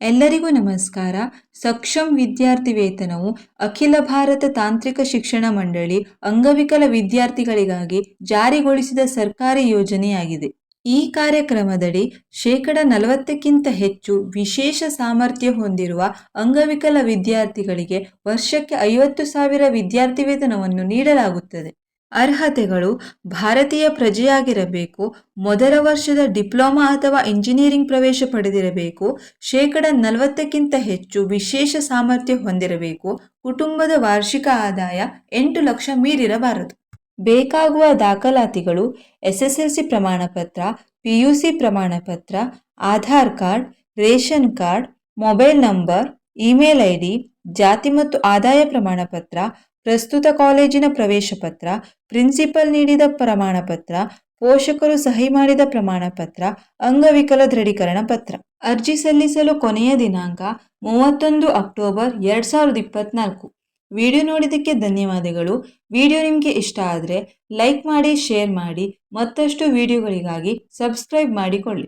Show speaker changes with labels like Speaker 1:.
Speaker 1: ಎಲ್ಲರಿಗೂ ನಮಸ್ಕಾರ. ಸಕ್ಷಮ್ ವಿದ್ಯಾರ್ಥಿ ವೇತನವು ಅಖಿಲ ಭಾರತ ತಾಂತ್ರಿಕ ಶಿಕ್ಷಣ ಮಂಡಳಿ ಅಂಗವಿಕಲ ವಿದ್ಯಾರ್ಥಿಗಳಿಗಾಗಿ ಜಾರಿಗೊಳಿಸಿದ ಸರ್ಕಾರಿ ಯೋಜನೆಯಾಗಿದೆ. ಈ ಕಾರ್ಯಕ್ರಮದಡಿ ಶೇಕಡ ನಲವತ್ತಕ್ಕಿಂತ ಹೆಚ್ಚು ವಿಶೇಷ ಸಾಮರ್ಥ್ಯ ಹೊಂದಿರುವ ಅಂಗವಿಕಲ ವಿದ್ಯಾರ್ಥಿಗಳಿಗೆ ವರ್ಷಕ್ಕೆ ಐವತ್ತು ಸಾವಿರ ವಿದ್ಯಾರ್ಥಿ ವೇತನವನ್ನು ನೀಡಲಾಗುತ್ತದೆ. ಅರ್ಹತೆಗಳು ಭಾರತೀಯ ಪ್ರಜೆಯಾಗಿರಬೇಕು, ಮೊದಲ ವರ್ಷದ ಡಿಪ್ಲೊಮಾ ಅಥವಾ ಇಂಜಿನಿಯರಿಂಗ್ ಪ್ರವೇಶ ಪಡೆದಿರಬೇಕು, ಶೇಕಡ ನಲವತ್ತಕ್ಕಿಂತ ಹೆಚ್ಚು ವಿಶೇಷ ಸಾಮರ್ಥ್ಯ ಹೊಂದಿರಬೇಕು, ಕುಟುಂಬದ ವಾರ್ಷಿಕ ಆದಾಯ ಎಂಟು ಲಕ್ಷ ಮೀರಿರಬಾರದು. ಬೇಕಾಗುವ ದಾಖಲಾತಿಗಳು ಎಸ್ ಎಸ್ ಎಲ್ ಸಿ ಪ್ರಮಾಣಪತ್ರ ಪಿ ಯು ಸಿ ಪ್ರಮಾಣಪತ್ರ, Aadhaar card, ration card, mobile number, email I D ಜಾತಿ ಮತ್ತು ಆದಾಯ ಪ್ರಮಾಣಪತ್ರ ಪ್ರಸ್ತುತ ಕಾಲೇಜಿನ ಪ್ರವೇಶ ಪತ್ರ, ಪ್ರಿನ್ಸಿಪಲ್ ನೀಡಿದ ಪ್ರಮಾಣಪತ್ರ ಪೋಷಕರು ಸಹಿ ಮಾಡಿದ ಪ್ರಮಾಣಪತ್ರ ಅಂಗವಿಕಲ ದೃಢೀಕರಣ ಪತ್ರ. ಅರ್ಜಿ ಸಲ್ಲಿಸಲು ಕೊನೆಯ ದಿನಾಂಕ ಮೂವತ್ತೊಂದು ಅಕ್ಟೋಬರ್ ಎರಡು ಸಾವಿರದ ಇಪ್ಪತ್ತ್ನಾಲ್ಕು ವಿಡಿಯೋ ನೋಡಿದ್ದಕ್ಕೆ ಧನ್ಯವಾದಗಳು. ವಿಡಿಯೋ ನಿಮಗೆ ಇಷ್ಟ ಆದರೆ ಲೈಕ್ ಮಾಡಿ, ಶೇರ್ ಮಾಡಿ, ಮತ್ತಷ್ಟು ವಿಡಿಯೋಗಳಿಗಾಗಿ ಸಬ್ಸ್ಕ್ರೈಬ್ ಮಾಡಿಕೊಳ್ಳಿ.